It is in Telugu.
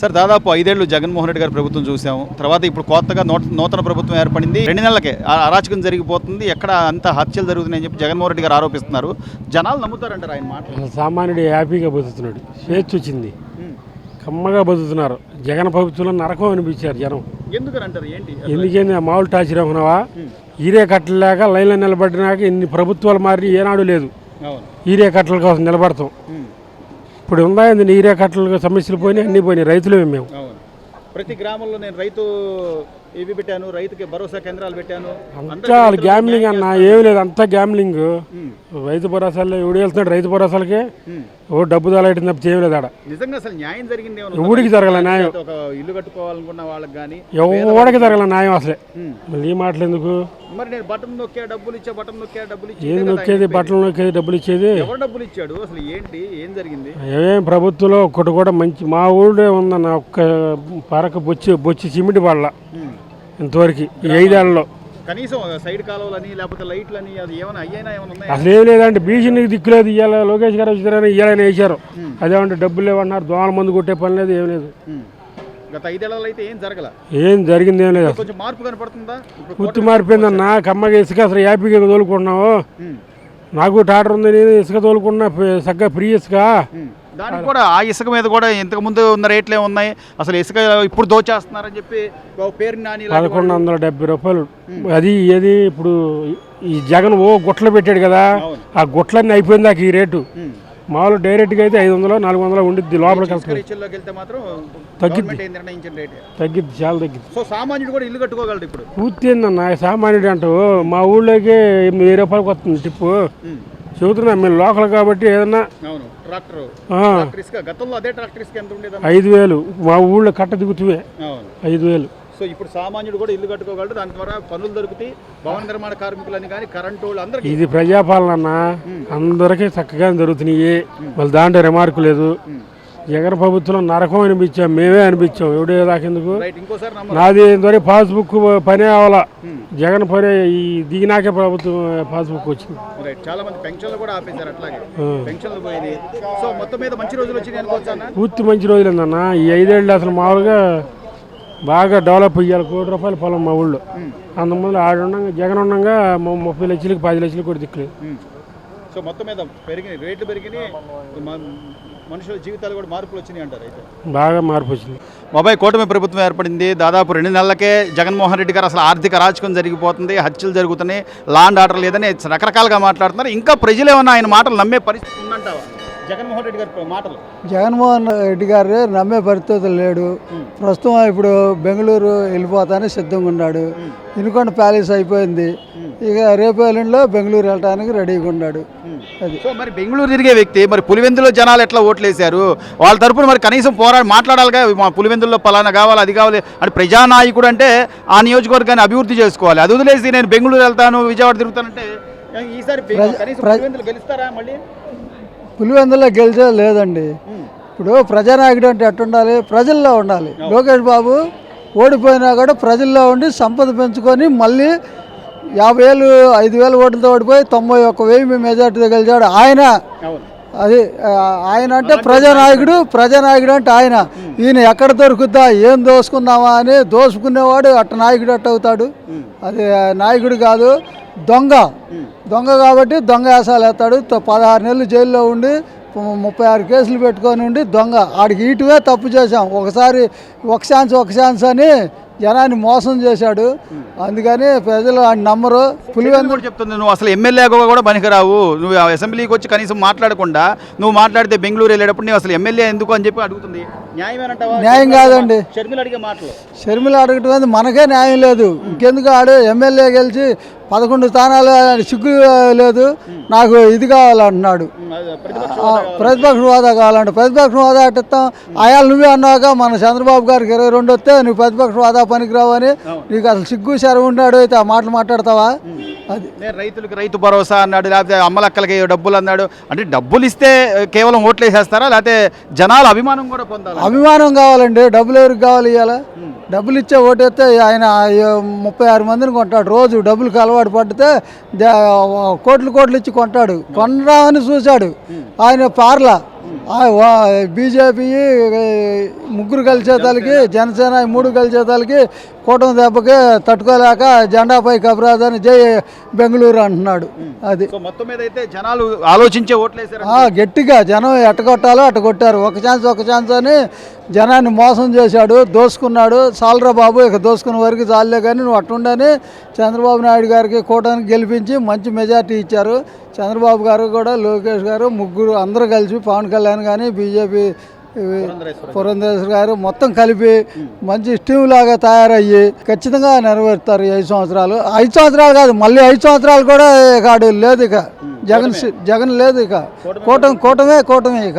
సార్ దాదాపు ఐదేళ్ళు జగన్మోహన్ రెడ్డి గారి ప్రభుత్వం చూసాము. తర్వాత ఇప్పుడు కొత్తగా నూత- నూతన ప్రభుత్వం ఏర్పడింది. రెండు నెలలకే అరాచకం జరిగిపోతుంది. ఎక్కడ అంత హత్యలు జరుగుతున్నాయని చెప్పి జగన్మోహన్ రెడ్డి గారు ఆరోపిస్తున్నారు. జనాలు నమ్ముతారంటారు ఆయన మాట సామాన్యుడు హ్యాపీగా బతుకుతున్నాడు. స్వేచ్ఛ వచ్చింది. కమ్మగా బతుకుతున్నారు. జగన్ ప్రభుత్వంలో నరకం అనిపించారు జనం. ఏంటి? ఎందుకేంది ఆ మామూలు టార్చర్ అనుకున్నావా ఈరే కట్టలేక లైన్లో నిలబడినాక ఇన్ని ప్రభుత్వాలు మారి ఏనాడు లేదు. ఈరే కట్టల కోసం నిలబడతాం. ఇప్పుడు ఏంది ఈరే కట్టల సమస్యలు పోయినాయి అన్నీ పోయినాయి. రైతులమే మేము. ప్రతి గ్రామంలో నేను రైతు ఇవి పెట్టాను రైతుకి భరోసా కేంద్రాలు పెట్టాను. అంతా గ్యామ్లింగ్ అన్న ఏమి లేదు అంతా గ్యామ్లింగ్. రైతు భరోసాలు ఎవడు వెళ్తున్నాడు రైతు భరోసాలకి. ఓ డబ్బు తలయటం తప్పితే ఏమి లేదు ఆడ. నిజంగా అసలు న్యాయం జరిగింది ఏమన్నా ఎవడికి జరగల న్యాయం? ఒక ఇల్లు కట్టుకోవాలనుకున్న వాళ్ళకి కానీ ఎవడికి జరగల న్యాయం అసలే? మళ్ళీ ఈ మాటలు ఎందుకు? మరి నేను బటన్ నొక్కా డబ్బులు ఇచ్చా బటన్ నొక్కా డబ్బులు ఇచ్చా ఏది నొక్కేది? బట్టలు నొక్కేది డబ్బులు ఇచ్చేది? ఎవరు డబ్బులు ఇచ్చాడు? అసలు ఏంటి? ఏం జరిగింది? ఏమేం ప్రభుత్వంలో ఒక్కటి కూడా మంచి మా ఊళ్ళో ఉందన్న ఒక్క పరక బొచ్చి బొచ్చి చిమిటి పడల. ఇంతవరకు ఐదేళ్ళలో. కనీసం సైడ్ కాలువలని లేకపోతే లైట్లని అది ఏమైనా అయ్యాయినా ఏమైనా ఉన్నాయా? అసలు ఏం లేదంటే బీసీనికి దిక్కులేదు ఇవాళ లోకేష్ గారు వచ్చినారని ఇవాళ వేసారు అదేమంటే డబ్బులు లేవన్నారు. దోమల మందు కొట్టే పని లేదు ఏం లేదు. గత ఐదేళ్ళలో అయితే ఏం జరగల? ఏం జరిగింది ఏం లేదు. కొంచెం మార్పు కనపడుతుందా? పూర్తి మారిపోయిందన్న కమ్మగా ఇసుక అసలు హ్యాపీగా తోలుకుంటున్నావు ఉమ్. నాకు టాటర్ ఉంది నేను ఇసుక తోలుకున్నా. చక్కగా ఫ్రీ ఇసుక. దానికి కూడా ఆ ఇసుక మీద కూడా ఇంతకు ముందు ఉన్న రేట్లే ఉన్నాయి. అసలు ఇసుక ఇప్పుడు దోచేస్తున్నారని చెప్పి పేరు నాని పదకొండు వందల డెబ్బై రూపాయలు. అది ఏది ఇప్పుడు ఈ జగన్ ఓ గుట్టలు పెట్టాడు కదా. ఆ గుట్లన్నీ అయిపోయింది నాకు ఈ రేటు. మామూలు డైరెక్ట్గా అయితే ఐదు వందలు నాలుగు వందలు ఉండిద్ది లోపలికి మాత్రం తగ్గిద్ది. చాలా తగ్గిద్ది. సో సామాన్యుడు కూడా ఇల్లు కట్టుకోగలడు ఇప్పుడు. పూర్తి ఏందన్న సామాన్యుడు అంటూ మా ఊళ్ళోకి ఎనిమిది వెయ్యి రూపాయలకి వస్తుంది టిప్పు. చెబుతున్నా మేము లోకల్ కాబట్టి ఏదన్నా ఐదు వేలు. మా ఊళ్ళో కట్ట దిగుతువే. ఐదు వేలు. సో ఇప్పుడు సామాన్యుడు కూడా ఇల్లు కట్టుకోగలడు దాని ద్వారా పనులు దొరుకుతాయి భవన నిర్మాణ కార్మికులని కానీ కరెంటు వాళ్ళు అందరికీ. ఇది ప్రజాపాలన అందరికీ చక్కగా జరుగుతున్నాయి మళ్ళీ దాంట్లో రిమార్కు లేదు. జగన్ ప్రభుత్వం నరకం అనిపించాం మేమే అనిపించాం. ఎవడే దాకెందుకు నాది ఇంతవరకు పాస్బుక్ పనే అవ్వాల. జగన్ పనే ఈ దిగినాకే ప్రభుత్వం పాస్బుక్ వచ్చింది. రైట్ చాలా మంది పెన్షన్లు కూడా ఆపేశారు అట్లాగే. పెన్షన్లు పోయినాయి. సో మొత్తం మీద మంచి రోజులు అనుకోవచ్చా అన్న? పూర్తి మంచి ఈ ఐదేళ్ళు అసలు మామూలుగా బాగా డెవలప్ అయ్యాలి కోటి రూపాయల పొలం మా ఊళ్ళో. అంతమంది ఆడ ఉండగా జగన్ ఉండగా ముప్పై లక్షలకి పది లక్షలకి కూడా దిక్కులేదు. సో మొత్తం మీద పెరిగినాయి రేట్లు పెరిగినాయి. మనుషుల జీవితాలు కూడా మార్పులు వచ్చినాయి అంటారు అయితే. బాగా మార్పు వచ్చింది. బాబాయ్ కూటమి ప్రభుత్వం ఏర్పడింది. దాదాపు రెండు నెలలకే జగన్మోహన్ రెడ్డి గారు అసలు ఆర్థిక అరాచకం జరిగిపోతుంది హత్యలు జరుగుతున్నాయి లాండ్ ఆర్డర్ లేదని రకరకాలుగా మాట్లాడుతున్నారు. ఇంకా ప్రజలు ఏమన్నా ఆయన మాటలు నమ్మే పరిస్థితి ఉందంటావా? జగన్మోహన్ రెడ్డి గారి మాటలు. జగన్మోహన్ రెడ్డి గారు నమ్మే పరిస్థితులు లేడు. ప్రస్తుతం ఇప్పుడు బెంగళూరు వెళ్ళిపోతానే సిద్ధంగా ఉన్నాడు. ఇనుకొండ ప్యాలెస్ అయిపోయింది. ఇక రేపు ఎల్లుండిలో బెంగళూరు వెళ్ళడానికి రెడీగా ఉన్నాడు. అది. సో మరి బెంగళూరు తిరిగే వ్యక్తి మరి పులివెందులో జనాలు ఎట్లా ఓట్లేశారు? వాళ్ళ తరపున మరి కనీసం పోరాడి మాట్లాడాలిగా మా పులివెందుల్లో పలానా కావాలి అది కావాలి అంటే ప్రజానాయకుడు అంటే ఆ నియోజకవర్గాన్ని అభివృద్ధి చేసుకోవాలి. అది వదిలేసి నేను బెంగళూరు వెళ్తాను విజయవాడ తిరుగుతానంటే ఈసారి గెలుస్తారా మళ్ళీ? పులివెందులో గెలిచే లేదండి. ఇప్పుడు ప్రజానాయకుడు అంటే ఎట్టుండాలి ప్రజల్లో ఉండాలి. లోకేష్ బాబు ఓడిపోయినా కూడా ప్రజల్లో ఉండి సంపద పెంచుకొని మళ్ళీ యాభై వేలు ఐదు వేల ఓట్లతో ఓడిపోయి తొంభై ఒక్క వెయ్యి మెజార్టీతో గెలిచాడు ఆయన. అది ఆయన అంటే ప్రజానాయకుడు ప్రజానాయకుడు. అంటే ఆయన. ఈయన ఎక్కడ దొరుకుద్దా ఏం దోసుకుందామా అని దోసుకునేవాడు అట్ట నాయకుడు అట్ట అవుతాడు. అది నాయకుడు కాదు దొంగ. దొంగ కాబట్టి దొంగ వేసాలు వేస్తాడు. పదహారు నెలలు జైల్లో ఉండి ముప్పై ఆరు కేసులు పెట్టుకొని ఉండి దొంగ. ఆడికి ఇటువే తప్పు చేశాం. ఒకసారి ఒక ఛాన్స్ ఒక ఛాన్స్ అని జనాన్ని మోసం చేశాడు. అందుకని ప్రజలు ఆయన నమ్మరు పులివెందు కూడా చెప్తుంది నువ్వు అసలు ఎమ్మెల్యేగా కూడా పనికిరావు. నువ్వు అసెంబ్లీకి వచ్చి కనీసం మాట్లాడకుండా నువ్వు మాట్లాడితే బెంగళూరు వెళ్ళేటప్పుడు నువ్వు అసలు ఎమ్మెల్యే ఎందుకు అని చెప్పి అడుగుతుంది. న్యాయం కాదండి. షర్మిల అడిగే మాటలు. షర్మిల అడగటం మనకే న్యాయం లేదు. ఇంకెందుకు ఆడు ఎమ్మెల్యే గెలిచి పదకొండు స్థానాలు సిగ్గు లేదు. నాకు ఇది కావాలంటున్నాడు. ప్రతిపక్ష హోదా కావాలంటే. ప్రతిపక్ష హోదా అట్టిస్తాం అయాలు నువ్వే అన్నావుగా మన చంద్రబాబు గారికి ఇరవై రెండు వస్తే నువ్వు ప్రతిపక్ష హోదా పనికిరావు అని నీకు అసలు సిగ్గు శరం ఉన్నాడు. అయితే ఆ మాటలు మాట్లాడతావా? అది. రైతులకు రైతు భరోసా అన్నాడు లేకపోతే అమ్మలక్కలకి డబ్బులు అన్నాడు. అంటే డబ్బులు ఇస్తే కేవలం ఓట్లు వేసేస్తారా? లేకపోతే జనాల అభిమానం కూడా పొందాలి? అభిమానం కావాలండి. డబ్బులు ఎవరికి కావాలి ఇవాళ డబ్బులు ఇచ్చే ఓటేస్తే ఆయన ముప్పై ఆరు మందిని కొంటాడు. రోజు డబ్బులకు అలవాటు పడితే కోట్లు కోట్లు ఇచ్చి కొంటాడు. కొనరామని చూశాడు. ఆయన పార్ల. బీజేపీ ముగ్గురు కలిసేతాలకి జనసేన మూడు కలిసేతాలకి కూటమి దెబ్బకి తట్టుకోలేక జెండాపై కబరాదని జై బెంగళూరు అంటున్నాడు. అది. మొత్తం మీద అయితే జనాలు ఆలోచించే ఓట్లేసారు ఆ, గట్టిగా జనం ఎట్టగొట్టాలో అట్ట కొట్టారు. ఒక ఛాన్స్ ఒక ఛాన్స్ అని జనాన్ని మోసం చేశాడు దోసుకున్నాడు. సాలరా బాబు ఇక దోసుకున్న వరకు చాలే కానీ నువ్వు అట్టుండని చంద్రబాబు నాయుడు గారికి కూటానికి గెలిపించి మంచి మెజార్టీ ఇచ్చారు. చంద్రబాబు గారు కూడా లోకేష్ గారు ముగ్గురు అందరూ కలిసి పవన్ కళ్యాణ్ కానీ బీజేపీ పురంధేశ్వర్ గారు మొత్తం కలిపి మంచి స్టీమ్ లాగా తయారయ్యి ఖచ్చితంగా నెరవేరుతారు ఐదు సంవత్సరాలు. ఐదు సంవత్సరాలు కాదు మళ్ళీ ఐదు సంవత్సరాలు కూడా కాడు లేదు ఇక. జగన్ జగన్ లేదు ఇక. కూటమి కూటమే కూటమి ఇక.